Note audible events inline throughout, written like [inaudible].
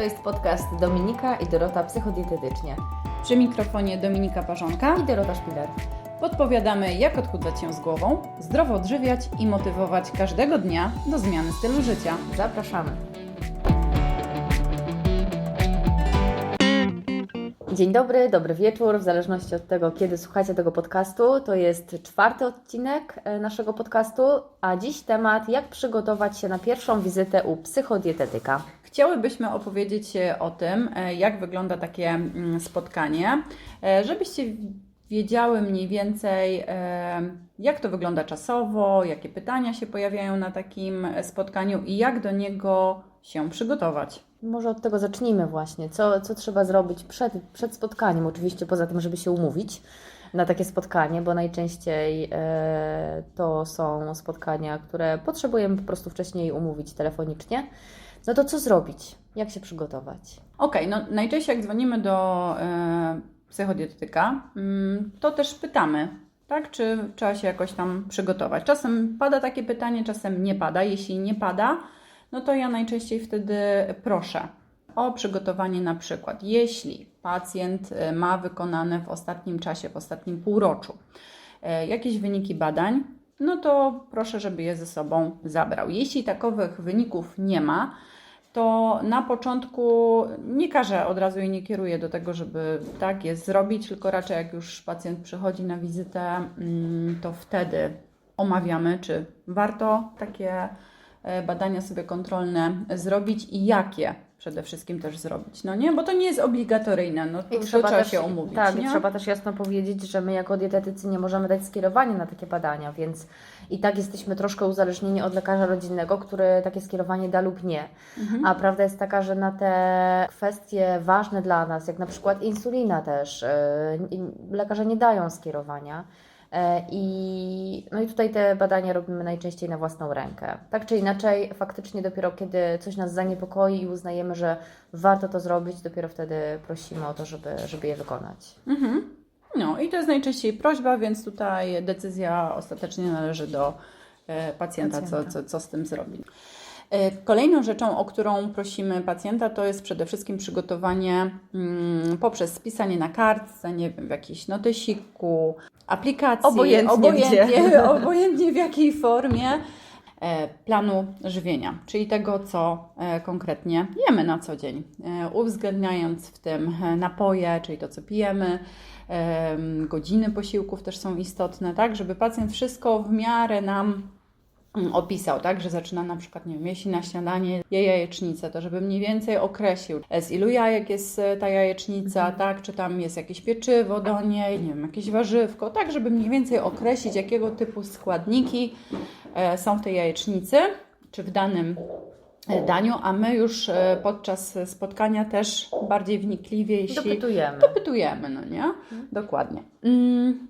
To jest podcast Dominika i Dorota Psychodietetycznie Przy mikrofonie Dominika Parzonka i Dorota Szpiler. podpowiadamy, jak odchudzać się z głową, zdrowo odżywiać i motywować każdego dnia do zmiany stylu życia. Zapraszamy. Dzień dobry, dobry wieczór, w zależności od tego, kiedy słuchacie tego podcastu. To jest czwarty odcinek e, naszego podcastu, a dziś temat, jak przygotować się na pierwszą wizytę u psychodietetyka. Chciałybyśmy opowiedzieć o tym, e, jak wygląda takie mm, spotkanie, e, żebyście wiedziały mniej więcej, e, jak to wygląda czasowo, jakie pytania się pojawiają na takim spotkaniu i jak do niego się przygotować. Może od tego zacznijmy właśnie. Co, co trzeba zrobić przed, przed spotkaniem? Oczywiście poza tym, żeby się umówić na takie spotkanie, bo najczęściej to są spotkania, które potrzebujemy po prostu wcześniej umówić telefonicznie. No to co zrobić? Jak się przygotować? Okej, no najczęściej jak dzwonimy do e, psychodietetyka, mm, to też pytamy, tak, czy trzeba się jakoś tam przygotować. Czasem pada takie pytanie, czasem nie pada. Jeśli nie pada, no to ja najczęściej wtedy proszę o przygotowanie na przykład, jeśli pacjent e, ma wykonane w ostatnim czasie, w ostatnim półroczu e, jakieś wyniki badań, no to proszę, żeby je ze sobą zabrał. Jeśli takowych wyników nie ma, to na początku nie każę od razu i nie kieruję do tego, żeby tak jest zrobić, tylko raczej jak już pacjent przychodzi na wizytę, mm, to wtedy omawiamy, czy warto takie e, badania sobie kontrolne zrobić i jakie przede wszystkim też zrobić. No nie, bo to nie jest obligatoryjne, no to, to trzeba, też, się umówić. Tak, nie? i trzeba też jasno powiedzieć, że my jako dietetycy nie możemy dać skierowania na takie badania, więc i tak jesteśmy troszkę uzależnieni od lekarza rodzinnego, który takie skierowanie da lub nie. Mhm. A prawda jest taka, że na te kwestie ważne dla nas, jak na przykład insulina też, yy, lekarze nie dają skierowania. E, I, no i tutaj te badania robimy najczęściej na własną rękę. Tak czy inaczej, faktycznie dopiero kiedy coś nas zaniepokoi i uznajemy, że warto to zrobić, dopiero wtedy prosimy o to, żeby, żeby je wykonać. Mhm. No i to jest najczęściej prośba, więc tutaj decyzja ostatecznie należy do pacjenta, Pacjenta. Co, co, co z tym zrobi. E, Kolejną rzeczą, o którą prosimy pacjenta, to jest przede wszystkim przygotowanie mm, poprzez spisanie na kartce, nie wiem, w jakimś notysiku, aplikacji, Obojętnie obojętnie, [laughs] obojętnie w jakiej formie, e, planu żywienia, czyli tego, co e, konkretnie jemy na co dzień, uwzględniając w tym napoje, czyli to, co pijemy, em, godziny posiłków też są istotne, tak, żeby pacjent wszystko w miarę nam opisał, tak, że zaczyna na przykład, nie wiem, jeśli na śniadanie je jajecznicę, to żeby mniej więcej określił, e, z ilu jajek jest e, ta jajecznica, tak, czy tam jest jakieś pieczywo do niej, nie wiem, jakieś warzywko, tak, żeby mniej więcej określić, jakiego typu składniki e, są w tej jajecznicy, czy w danym daniu, a my już podczas spotkania też bardziej wnikliwie, jeśli Dopytujemy. dopytujemy, no nie? Dokładnie. Mm.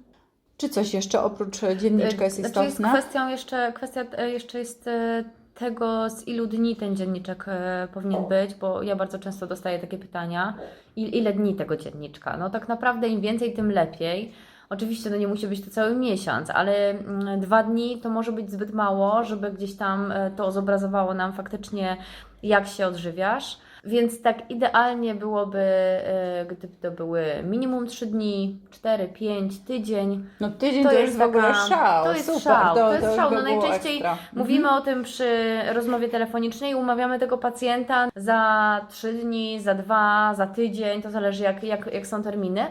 Czy coś jeszcze oprócz e, dzienniczka jest Znaczy jest istotne? kwestią jeszcze, kwestia e, jeszcze jest e, tego, z ilu dni ten dzienniczek e, powinien być, bo ja bardzo często dostaję takie pytania, il, ile dni tego dzienniczka? No tak naprawdę im więcej, tym lepiej. Oczywiście no nie musi być to cały miesiąc, ale mm, dwa dni to może być zbyt mało, żeby gdzieś tam e, to zobrazowało nam faktycznie, jak się odżywiasz. Więc tak idealnie byłoby, e, gdyby to były minimum 3 dni, 4, 5, tydzień. No tydzień to, jest w ogóle szał. To jest Super, szał. To, to jest już szał. No najczęściej ekstra. mówimy o tym przy rozmowie telefonicznej, umawiamy tego pacjenta za 3 dni, za 2, za tydzień, to zależy jak, jak, jak są terminy.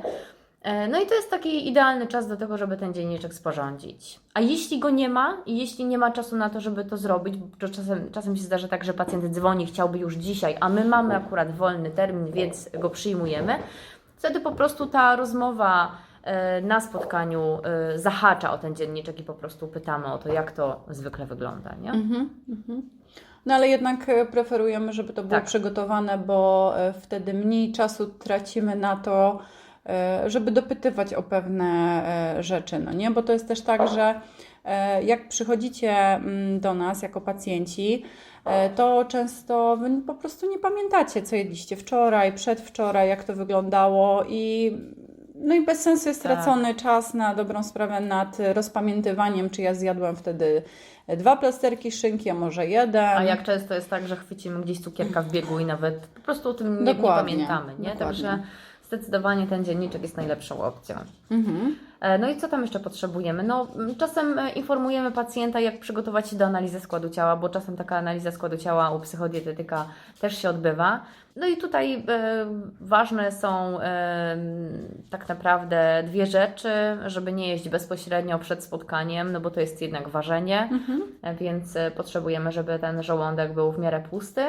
E, No i to jest taki idealny czas do tego, żeby ten dzienniczek sporządzić. A jeśli go nie ma i jeśli nie ma czasu na to, żeby to zrobić, bo czasem, czasem się zdarza tak, że pacjent dzwoni, chciałby już dzisiaj, a my mamy akurat wolny termin, więc go przyjmujemy, wtedy po prostu ta rozmowa e, na spotkaniu e, zahacza o ten dzienniczek i po prostu pytamy o to, jak to zwykle wygląda, nie? Mhm, mhm. No ale jednak preferujemy, żeby to było Tak. przygotowane, bo wtedy mniej czasu tracimy na to, żeby dopytywać o pewne e, rzeczy, no nie? Bo to jest też tak, że e, jak przychodzicie mm, do nas jako pacjenci, e, to często wy po prostu nie pamiętacie, co jedliście wczoraj, przedwczoraj, jak to wyglądało i No i bez sensu jest Tak. stracony czas na dobrą sprawę nad rozpamiętywaniem, czy ja zjadłam wtedy dwa plasterki szynki, a może jeden. A jak często jest tak, że chwycimy gdzieś cukierka w biegu i nawet po prostu o tym nie, nie pamiętamy, nie? dokładnie. Także zdecydowanie ten dzienniczek jest najlepszą opcją. Mhm. E, No i co tam jeszcze potrzebujemy? No, czasem e, informujemy pacjenta, jak przygotować się do analizy składu ciała, bo czasem taka analiza składu ciała u psychodietetyka też się odbywa. No i tutaj e, ważne są tak naprawdę dwie rzeczy, żeby nie jeść bezpośrednio przed spotkaniem, no bo to jest jednak ważenie, Mhm. więc potrzebujemy, żeby ten żołądek był w miarę pusty.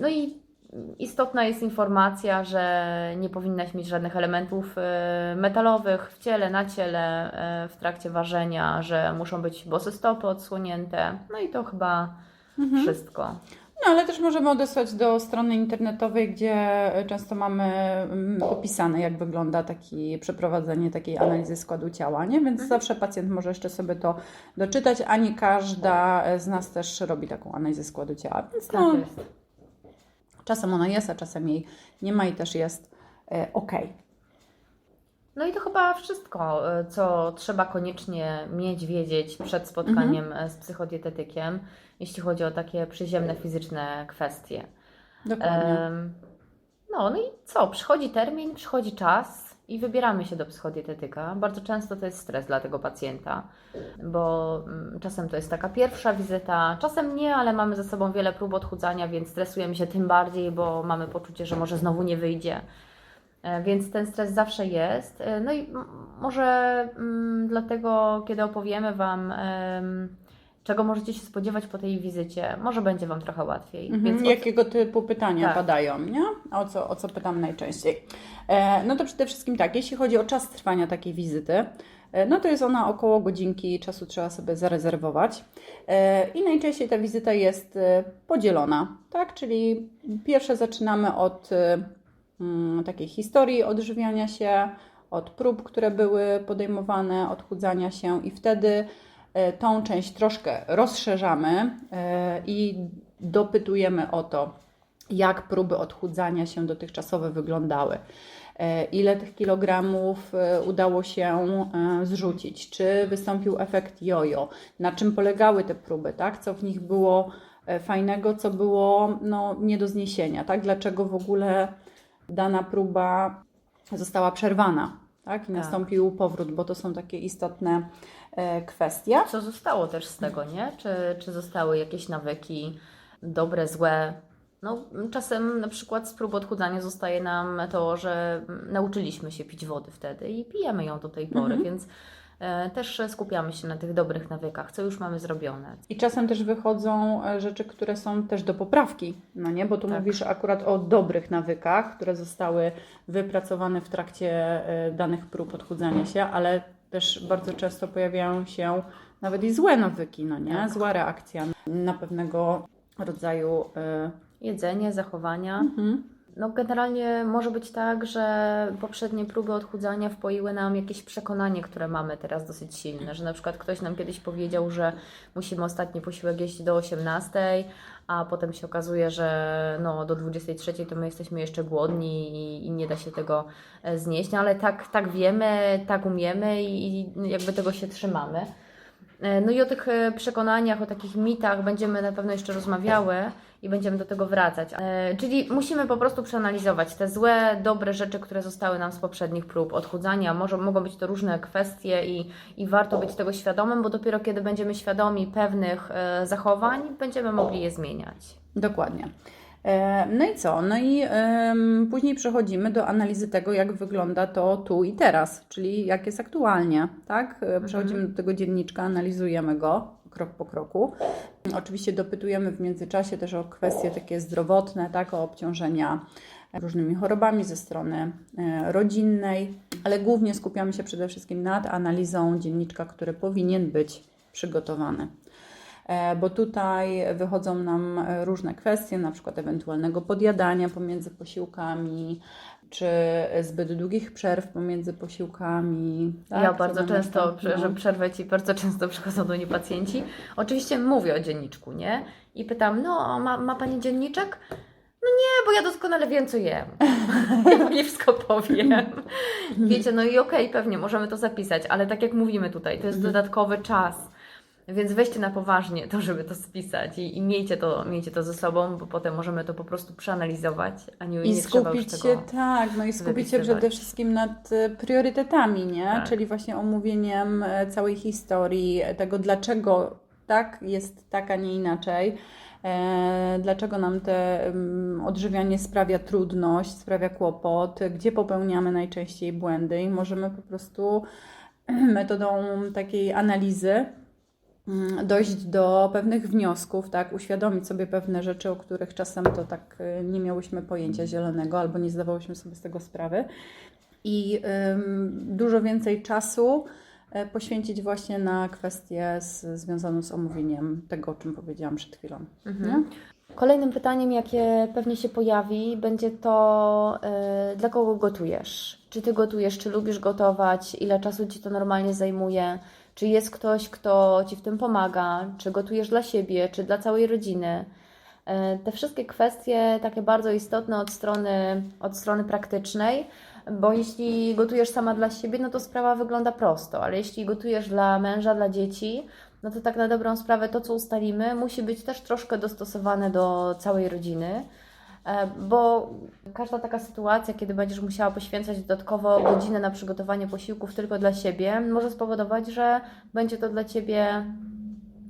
No i istotna jest informacja, że nie powinnaś mieć żadnych elementów e, metalowych w ciele, na ciele e, w trakcie ważenia, że muszą być bose stopy odsłonięte. No i to chyba Mhm. wszystko. No ale też możemy odesłać do strony internetowej, gdzie często mamy mm, opisane, jak wygląda taki, przeprowadzenie takiej analizy składu ciała, nie? Więc zawsze pacjent może jeszcze sobie to doczytać, a nie każda z nas też robi taką analizę składu ciała. Więc Tak no. Czasem ona jest, a czasem jej nie ma i też jest e, ok. No i to chyba wszystko, e, co trzeba koniecznie mieć, wiedzieć przed spotkaniem e, z psychodietetykiem, jeśli chodzi o takie przyziemne, fizyczne kwestie. Dokładnie. No, no i co? Przychodzi termin, przychodzi czas i wybieramy się do psychodietetyka. Bardzo często to jest stres dla tego pacjenta, bo mm, czasem to jest taka pierwsza wizyta, czasem nie, ale mamy ze sobą wiele prób odchudzania, więc stresujemy się tym bardziej, bo mamy poczucie, że może znowu nie wyjdzie. E, Więc ten stres zawsze jest. E, No i może mm, dlatego, kiedy opowiemy Wam, czego możecie się spodziewać po tej wizycie, może będzie Wam trochę łatwiej. Mhm. Więc Jakiego typu pytania Tak. padają, nie? O co, o co pytam najczęściej? E, no to przede wszystkim tak, jeśli chodzi o czas trwania takiej wizyty, e, no to jest ona około godzinki, czasu trzeba sobie zarezerwować. E, I najczęściej ta wizyta jest e, podzielona, tak? Czyli pierwsze zaczynamy od mm, takiej historii odżywiania się, od prób, które były podejmowane, odchudzania się i wtedy tą część troszkę rozszerzamy e, i dopytujemy o to, jak próby odchudzania się dotychczasowe wyglądały. E, Ile tych kilogramów e, udało się e, zrzucić? Czy wystąpił efekt jojo? Na czym polegały te próby? Tak? Co w nich było e, fajnego, co było no, nie do zniesienia? Tak? Dlaczego w ogóle dana próba została przerwana? Tak? I Tak. nastąpił powrót, bo to są takie istotne e, kwestie. Co zostało też z tego, nie? Czy, czy zostały jakieś nawyki dobre, złe? No, czasem na przykład z prób odchudzania zostaje nam to, że nauczyliśmy się pić wody wtedy i pijemy ją do tej pory, Mhm. więc też skupiamy się na tych dobrych nawykach, co już mamy zrobione. I czasem też wychodzą e, rzeczy, które są też do poprawki, no nie? Bo tu Tak. mówisz akurat o dobrych nawykach, które zostały wypracowane w trakcie e, danych prób odchudzania się, ale też bardzo często pojawiają się nawet i złe nawyki, no nie? Tak. Zła reakcja na pewnego rodzaju... e, Jedzenie, zachowania. mhm. No, generalnie może być tak, że poprzednie próby odchudzania wpoiły nam jakieś przekonanie, które mamy teraz dosyć silne, że na przykład ktoś nam kiedyś powiedział, że musimy ostatni posiłek jeść do 18, a potem się okazuje, że no, do 23 to my jesteśmy jeszcze głodni i, i nie da się tego e, znieść, no, ale tak, tak wiemy, tak umiemy i, i jakby tego się trzymamy. E, No i o tych e, przekonaniach, o takich mitach będziemy na pewno jeszcze rozmawiały i będziemy do tego wracać. E, Czyli musimy po prostu przeanalizować te złe, dobre rzeczy, które zostały nam z poprzednich prób odchudzania. Może, mogą być to różne kwestie i, i warto być tego świadomym, bo dopiero kiedy będziemy świadomi pewnych zachowań, będziemy mogli je zmieniać. Dokładnie. E, No i co? No i później przechodzimy do analizy tego, jak wygląda to tu i teraz, czyli jak jest aktualnie, tak? E, Przechodzimy do tego dzienniczka, analizujemy go krok po kroku. Oczywiście dopytujemy w międzyczasie też o kwestie takie zdrowotne, tak? O obciążenia różnymi chorobami ze strony e, rodzinnej, ale głównie skupiamy się przede wszystkim nad analizą dzienniczka, który powinien być przygotowany. E, bo tutaj wychodzą nam e, różne kwestie, na przykład ewentualnego podjadania pomiędzy posiłkami, czy zbyt długich przerw pomiędzy posiłkami. tak? ja bardzo często, nastąpi, że no. przerwę Ci, bardzo często przychodzą do mnie pacjenci. Oczywiście mówię o dzienniczku, nie? I pytam, no ma, ma Pani dzienniczek? Nie, bo ja doskonale wiem, co jem. [laughs] Ja nie wszystko powiem. Wiecie, no i okej, pewnie możemy to zapisać, ale tak jak mówimy tutaj, to jest Mhm. dodatkowy czas. Więc weźcie na poważnie to, żeby to spisać i, i miejcie, to, miejcie to ze sobą, bo potem możemy to po prostu przeanalizować, a nie, I nie skupić się, tak, no i skupić się przede wszystkim nad e, priorytetami, nie? Tak. Czyli właśnie omówieniem e, całej historii, e, tego dlaczego tak jest tak, a nie inaczej. Dlaczego nam te mm, odżywianie sprawia trudność, sprawia kłopot, gdzie popełniamy najczęściej błędy i możemy po prostu [clears throat] metodą takiej analizy dojść do pewnych wniosków, tak, uświadomić sobie pewne rzeczy, o których czasem to tak y, nie miałyśmy pojęcia zielonego albo nie zdawałyśmy sobie z tego sprawy. I ym, dużo więcej czasu e, poświęcić właśnie na kwestię z, związaną z omówieniem tego, o czym powiedziałam przed chwilą. Mhm. Kolejnym pytaniem, jakie pewnie się pojawi, będzie to, yy, dla kogo gotujesz? Czy ty gotujesz, czy lubisz gotować? Ile czasu ci to normalnie zajmuje? Czy jest ktoś, kto ci w tym pomaga? Czy gotujesz dla siebie, czy dla całej rodziny? Yy, Te wszystkie kwestie takie bardzo istotne od strony, od strony praktycznej, bo jeśli gotujesz sama dla siebie, no to sprawa wygląda prosto, ale jeśli gotujesz dla męża, dla dzieci, no to tak na dobrą sprawę to, co ustalimy, musi być też troszkę dostosowane do całej rodziny, e, bo każda taka sytuacja, kiedy będziesz musiała poświęcać dodatkowo godzinę na przygotowanie posiłków tylko dla siebie, może spowodować, że będzie to dla Ciebie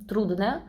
trudne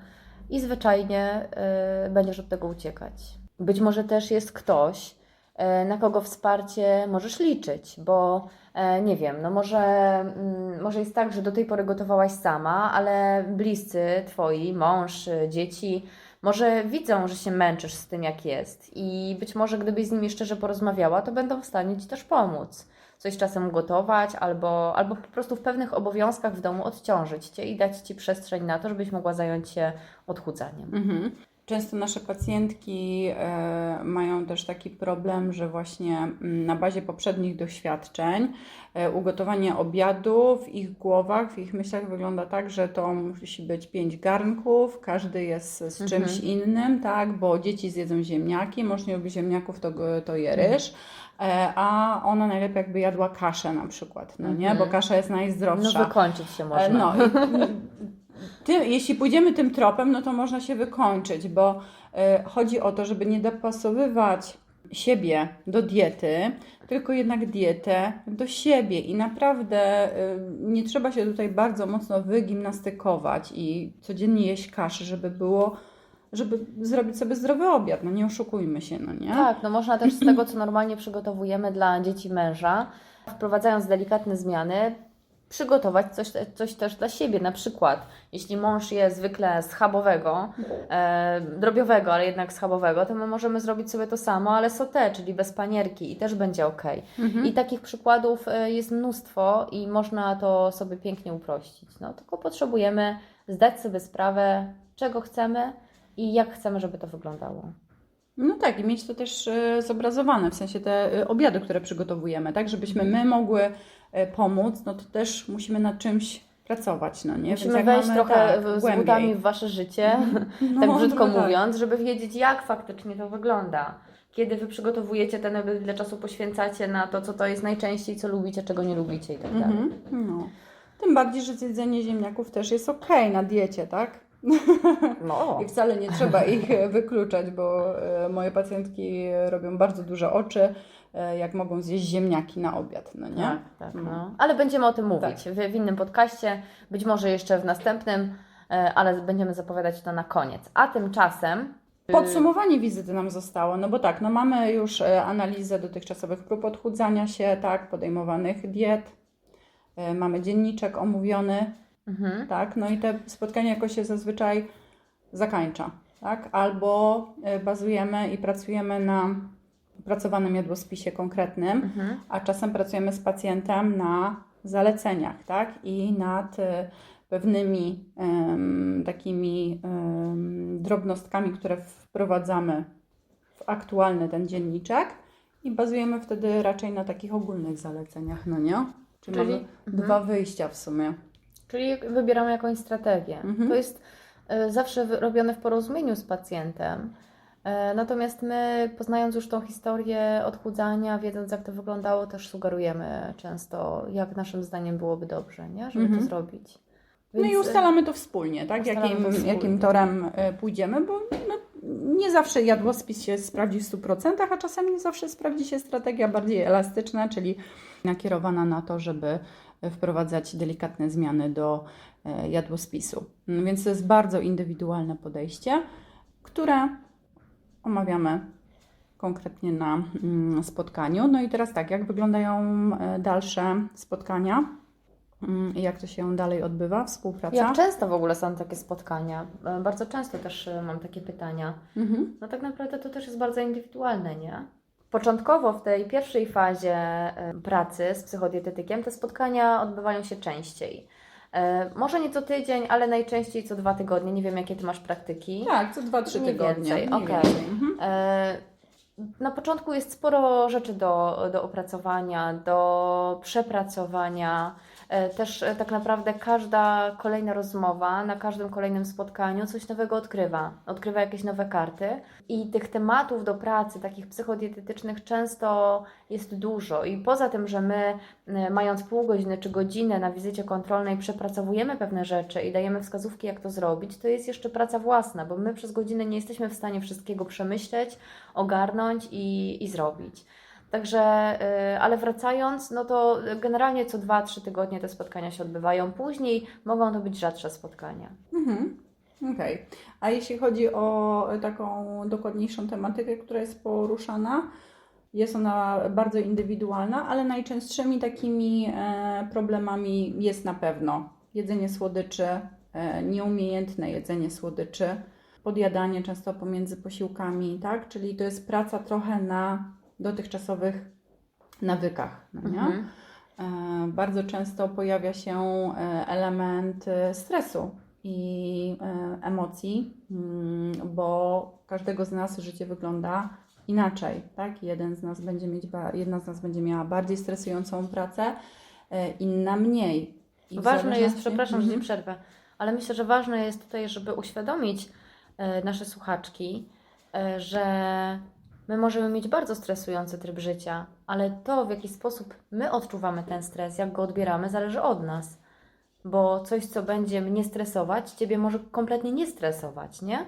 i zwyczajnie e, będziesz od tego uciekać. Być może też jest ktoś, e, na kogo wsparcie możesz liczyć, bo e, nie wiem, no może, mm, może jest tak, że do tej pory gotowałaś sama, ale bliscy twoi, mąż, dzieci, może widzą, że się męczysz z tym, jak jest i być może gdybyś z nimi szczerze porozmawiała, to będą w stanie Ci też pomóc. Coś czasem gotować, albo, albo po prostu w pewnych obowiązkach w domu odciążyć Cię i dać Ci przestrzeń na to, żebyś mogła zająć się odchudzaniem. Mhm. Często nasze pacjentki e, mają też taki problem, że właśnie mm, na bazie poprzednich doświadczeń e, ugotowanie obiadu w ich głowach, w ich myślach wygląda tak, że to musi być pięć garnków, każdy jest z czymś innym, tak, bo dzieci zjedzą ziemniaki, mąż nie lubi ziemniaków, to, to je ryż. E, a ona najlepiej jakby jadła kaszę na przykład, no nie, bo kasza jest No najzdrowsza. wykończyć się można. No, [laughs] jeśli pójdziemy tym tropem, no to można się wykończyć, bo e, chodzi o to, żeby nie dopasowywać siebie do diety, tylko jednak dietę do siebie i naprawdę e, nie trzeba się tutaj bardzo mocno wygimnastykować i codziennie jeść kaszę, żeby było, żeby zrobić sobie zdrowy obiad, no nie oszukujmy się, no nie? Tak, no można też z [clears throat] tego, co normalnie przygotowujemy dla dzieci męża, wprowadzając delikatne zmiany, przygotować coś, coś też dla siebie. Na przykład, jeśli mąż je zwykle schabowego, e, drobiowego, ale jednak schabowego, to my możemy zrobić sobie to samo, ale sauté, czyli bez panierki i też będzie ok. I takich przykładów e, jest mnóstwo i można to sobie pięknie uprościć. No, tylko potrzebujemy zdać sobie sprawę, czego chcemy i jak chcemy, żeby to wyglądało. No tak, i mieć to też e, zobrazowane, w sensie te e, obiady, które przygotowujemy, tak, żebyśmy my mogły e, pomóc, no to też musimy nad czymś pracować, no nie? Musimy Więc wejść mamy, trochę tak, w- z butami w Wasze życie, [laughs] No, tak brzydko trochę tak. mówiąc, żeby wiedzieć, jak faktycznie to wygląda. Kiedy Wy przygotowujecie ten obiad, ile czasu poświęcacie na to, co to jest najczęściej, co lubicie, czego nie lubicie i tak dalej. Mhm, no. Tym bardziej, że zjedzenie ziemniaków też jest okej na diecie, tak? [laughs] No, I wcale nie trzeba ich e, wykluczać, bo e, moje pacjentki robią bardzo duże oczy, e, jak mogą zjeść ziemniaki na obiad, no nie? tak, tak. No. No. Ale będziemy o tym mówić w, w innym podcaście, być może jeszcze w następnym, ale będziemy zapowiadać to na koniec. A tymczasem Podsumowanie wizyty nam zostało, no bo tak, no mamy już analizę dotychczasowych prób odchudzania się, tak, podejmowanych diet, mamy dzienniczek omówiony, mhm. tak, no i te spotkania jakoś się zazwyczaj zakańcza, tak, albo e, bazujemy i pracujemy na opracowanym jadłospisie konkretnym, Mhm. a czasem pracujemy z pacjentem na zaleceniach, tak? I nad e, pewnymi em, takimi em, drobnostkami, które wprowadzamy w aktualny ten dzienniczek i bazujemy wtedy raczej na takich ogólnych zaleceniach, no nie? Czyli, Czyli- mamy mhm. dwa wyjścia w sumie. Czyli wybieramy jakąś strategię. Mhm. To jest y, zawsze robione w porozumieniu z pacjentem. E, Natomiast my, poznając już tą historię odchudzania, wiedząc jak to wyglądało, też sugerujemy często, jak naszym zdaniem byłoby dobrze, nie? żeby Mhm. to zrobić. No i Więc, e, ustalamy to wspólnie, tak? Jakim, to wspólnie. jakim torem e, pójdziemy, bo no, nie zawsze jadłospis się sprawdzi w 100%, a czasami nie zawsze sprawdzi się strategia bardziej elastyczna, czyli nakierowana na to, żeby wprowadzać delikatne zmiany do e, jadłospisu. No Więc to jest bardzo indywidualne podejście, które omawiamy konkretnie na mm, spotkaniu. No i teraz tak, jak wyglądają e, dalsze spotkania? Mm, i Jak to się dalej odbywa, współpraca? Jak często w ogóle są takie spotkania? E, Bardzo często też mam takie pytania. Mhm. No tak naprawdę to też jest bardzo indywidualne, nie? Początkowo w tej pierwszej fazie pracy z psychodietetykiem te spotkania odbywają się częściej. E, Może nie co tydzień, ale najczęściej co dwa tygodnie. Nie wiem, jakie ty masz praktyki. Tak, co 2-3 Mniej tygodnie. więcej, mniej okej. więcej. Mhm. E, Na początku jest sporo rzeczy do, do opracowania, do przepracowania. E, Też e, tak naprawdę każda kolejna rozmowa, na każdym kolejnym spotkaniu coś nowego odkrywa. Odkrywa jakieś nowe karty. I tych tematów do pracy, takich psychodietetycznych, często jest dużo. I poza tym, że my, e, mając pół godziny czy godzinę na wizycie kontrolnej, przepracowujemy pewne rzeczy i dajemy wskazówki, jak to zrobić, to jest jeszcze praca własna, bo my przez godzinę nie jesteśmy w stanie wszystkiego przemyśleć, ogarnąć i, i zrobić. Także, y, ale wracając, no to generalnie co 2-3 tygodnie te spotkania się odbywają. Później mogą to być rzadsze spotkania. Mhm. Okej. A jeśli chodzi o taką dokładniejszą tematykę, która jest poruszana, jest ona bardzo indywidualna, ale najczęstszymi takimi e, problemami jest na pewno jedzenie słodyczy, e, nieumiejętne jedzenie słodyczy, podjadanie często pomiędzy posiłkami, tak? Czyli to jest praca trochę na dotychczasowych nawykach, no nie? Mhm. E, Bardzo często pojawia się e, element e, stresu i emocji, mm, bo każdego z nas życie wygląda inaczej, tak? Jeden z nas będzie mieć, jedna z nas będzie miała bardziej stresującą pracę, inna mniej. I Ważne jest, przepraszam, że Ci Mhm. przerwę, ale myślę, że ważne jest tutaj, żeby uświadomić nasze słuchaczki, że my możemy mieć bardzo stresujący tryb życia, ale to, w jaki sposób my odczuwamy ten stres, jak go odbieramy, zależy od nas. Bo coś, co będzie mnie stresować, Ciebie może kompletnie nie stresować, nie?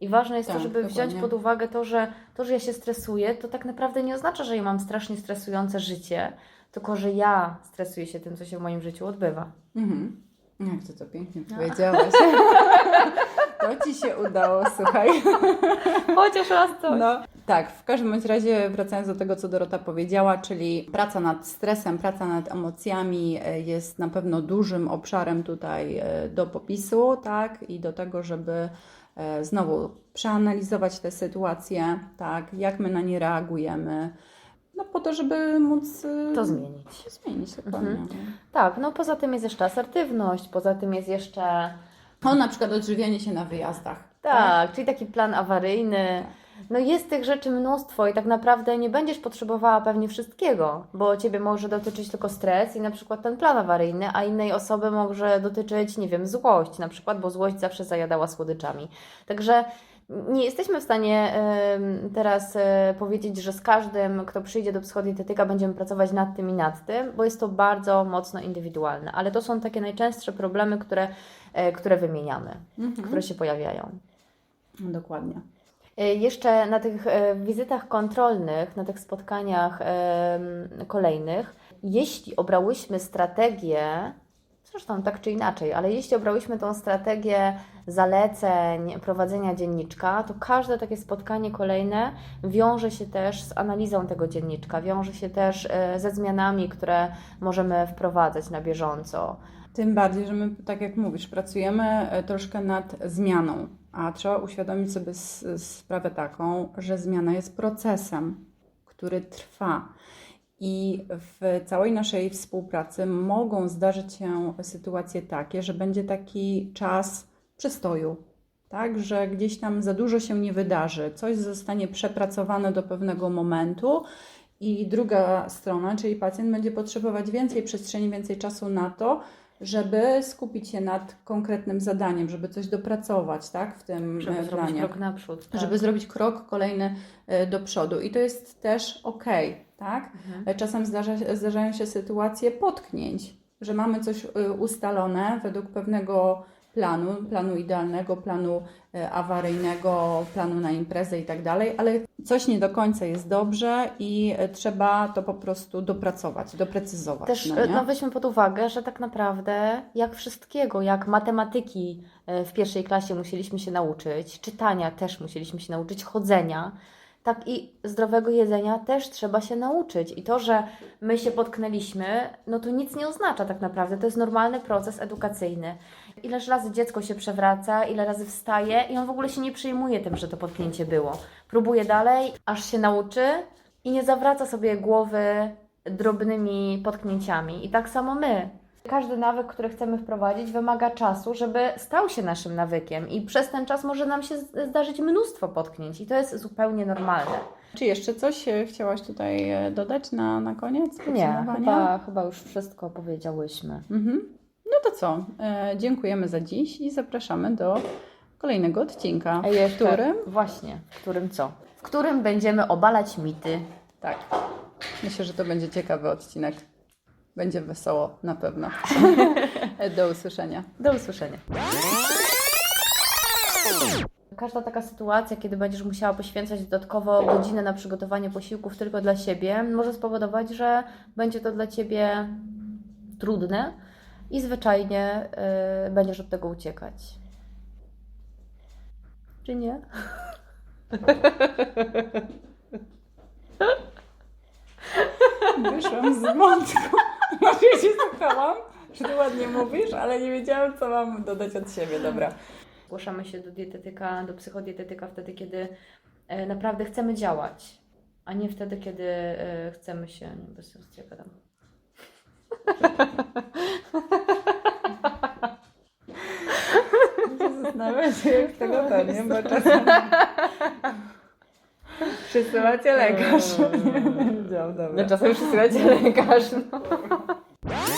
I ważne jest Tak, to, żeby wziąć dokładnie. pod uwagę to, że to, że ja się stresuję, to tak naprawdę nie oznacza, że ja mam strasznie stresujące życie, tylko że ja stresuję się tym, co się w moim życiu odbywa. Mhm. Jak ty to pięknie No. powiedziałaś. [laughs] to Ci się udało, słuchaj. Chociaż raz coś. No, tak, w każdym bądź razie wracając do tego, co Dorota powiedziała, czyli praca nad stresem, praca nad emocjami e, jest na pewno dużym obszarem tutaj e, do popisu, tak, i do tego, żeby e, znowu przeanalizować tę sytuację, tak, jak my na nie reagujemy, no po to, żeby móc To zmienić. zmienić dokładnie. Mhm. Tak, no poza tym jest jeszcze asertywność, poza tym jest jeszcze. No na przykład odżywianie się na wyjazdach. Tak, czyli taki plan awaryjny. No jest tych rzeczy mnóstwo i tak naprawdę nie będziesz potrzebowała pewnie wszystkiego, bo Ciebie może dotyczyć tylko stres i na przykład ten plan awaryjny, a innej osoby może dotyczyć, nie wiem, złość na przykład, bo złość zawsze zajadała słodyczami. Także nie jesteśmy w stanie teraz e, powiedzieć, że z każdym, kto przyjdzie do psychodietetyka, będziemy pracować nad tym i nad tym, bo jest to bardzo mocno indywidualne, ale to są takie najczęstsze problemy, które, e, które wymieniamy, Mhm. które się pojawiają. Dokładnie. E, Jeszcze na tych e, wizytach kontrolnych, na tych spotkaniach kolejnych, jeśli obrałyśmy strategię, zresztą tak czy inaczej, ale jeśli obrałyśmy tą strategię zaleceń prowadzenia dzienniczka, to każde takie spotkanie kolejne wiąże się też z analizą tego dzienniczka, wiąże się też e, ze zmianami, które możemy wprowadzać na bieżąco. Tym bardziej, że my, tak jak mówisz, pracujemy troszkę nad zmianą, a trzeba uświadomić sobie sprawę taką, że zmiana jest procesem, który trwa. I w całej naszej współpracy mogą zdarzyć się sytuacje takie, że będzie taki czas przestoju, tak, że gdzieś tam za dużo się nie wydarzy, coś zostanie przepracowane do pewnego momentu i druga strona, czyli pacjent będzie potrzebować więcej przestrzeni, więcej czasu na to, żeby skupić się nad konkretnym zadaniem, żeby coś dopracować, tak, w tym Żeby e, zrobić krok naprzód. Tak. Żeby zrobić krok kolejny e, do przodu. I to jest też ok, tak? Mhm. E, Czasem zdarza, zdarzają się sytuacje potknięć, że mamy coś e, ustalone według pewnego planu, planu idealnego, planu e, awaryjnego, planu na imprezę i tak dalej, ale coś nie do końca jest dobrze i e, trzeba to po prostu dopracować, doprecyzować. Też no, no, nie? no weźmy pod uwagę, że tak naprawdę jak wszystkiego, jak matematyki e, w pierwszej klasie musieliśmy się nauczyć, czytania też musieliśmy się nauczyć, chodzenia, tak i zdrowego jedzenia też trzeba się nauczyć. I to, że my się potknęliśmy, no to nic nie oznacza tak naprawdę. To jest normalny proces edukacyjny. Ileż razy dziecko się przewraca, ile razy wstaje i on w ogóle się nie przejmuje tym, że to potknięcie było. Próbuje dalej, aż się nauczy i nie zawraca sobie głowy drobnymi potknięciami. I tak samo my. Każdy nawyk, który chcemy wprowadzić, wymaga czasu, żeby stał się naszym nawykiem, i przez ten czas może nam się zdarzyć mnóstwo potknięć, i to jest zupełnie normalne. Czy jeszcze coś e, chciałaś tutaj e, dodać na, na koniec Nie, chyba, chyba już wszystko powiedziałyśmy. Mhm. No to co? E, dziękujemy za dziś i zapraszamy do kolejnego odcinka, A jeszcze, w którym Właśnie, w którym co? W którym będziemy obalać mity. tak. Myślę, że to będzie ciekawy odcinek. Będzie wesoło na pewno. [laughs] do usłyszenia. Do usłyszenia. Każda taka sytuacja, kiedy będziesz musiała poświęcać dodatkowo godzinę na przygotowanie posiłków tylko dla siebie, może spowodować, że będzie to dla ciebie trudne i zwyczajnie y, będziesz od tego uciekać. Czy nie? Wyszłam z wątku. Znaczy, ja się słuchałam, że ty ładnie mówisz, ale nie wiedziałam, co mam dodać od siebie. Dobra. Zgłaszamy się do dietetyka, do psychodietetyka wtedy, kiedy e, naprawdę chcemy działać, a nie wtedy, kiedy e, chcemy się, nie bez sensu, co ja gadam. [laughs] Zastanawiam się, jak tego to, nie? Bo czasem... Przysyłacie lekarz. Nie wiedziałam, dobra. No czasem słuchajcie lekarz. No. [laughs]